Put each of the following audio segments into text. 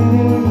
Thank you.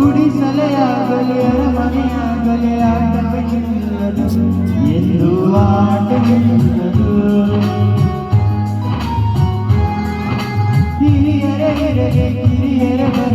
ಕುಡಿಸಲೆಯಾಗಲಿ ಅರಮನೆಯಾಗಲಿ ಆಟವೇ ನಿಲ್ಲದು ಎಂದು ಆಟವೇ ನಿಲ್ಲದು ಹಿರಿಯರೇ ಹಿರಿಯರೇ ಕಿರಿಯರ ಬರ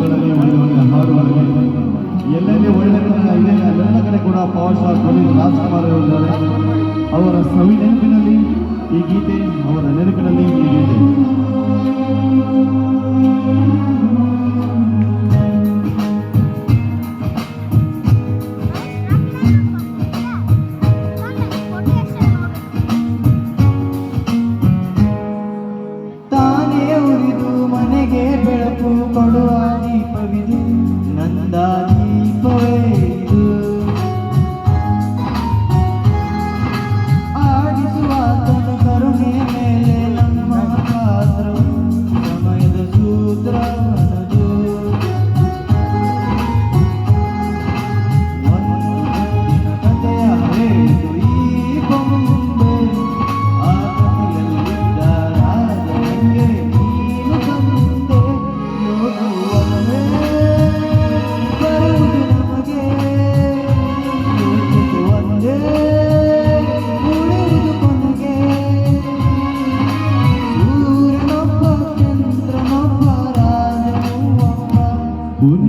por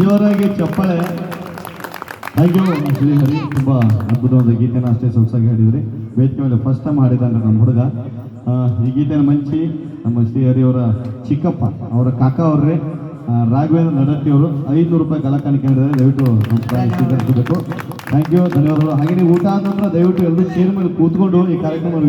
ಜೋರಾಗಿ ಚಪ್ಪಾಳೆ. Thank you Srihari. ತುಂಬ ಅದ್ಭುತವಾದ ಗೀತೆನ ಅಷ್ಟೇ ಸೊಸಾಗಿ ಹೇಳಿದ್ರಿ ವೇದಿಕೆ ಮೇಲೆ ಫಸ್ಟ್ ಟೈಮ್ ಹಾಡಿದಂಗೆ ನಮ್ಮ ಹುಡುಗ. ಈ ಗೀತೆನ ಮಂಚಿ ನಮ್ಮ ಶ್ರೀಹರಿ ಅವರ ಚಿಕ್ಕಪ್ಪ, ಅವರ ಕಾಕ ಅವ್ರಿ ರಾಘವೇಂದ್ರ ನಡತಿಯವರು ಐದುನೂರು ರೂಪಾಯಿ ಕಲಾಕಾಣಿಕೆ ನೀಡಿದರೆ ದಯವಿಟ್ಟು ಸ್ವೀಕರಿಸಬೇಕು ಥ್ಯಾಂಕ್ ಯು ಧನ್ಯವಾದಗಳು. ಹಾಗೆಯೇ ಊಟ ಆದ ನಂತರ ದಯವಿಟ್ಟು ಎಲ್ಲರೂ ಚೇರ್ ಮೇಲೆ ಕೂತ್ಕೊಂಡು ಈ ಕಾರ್ಯಕ್ರಮ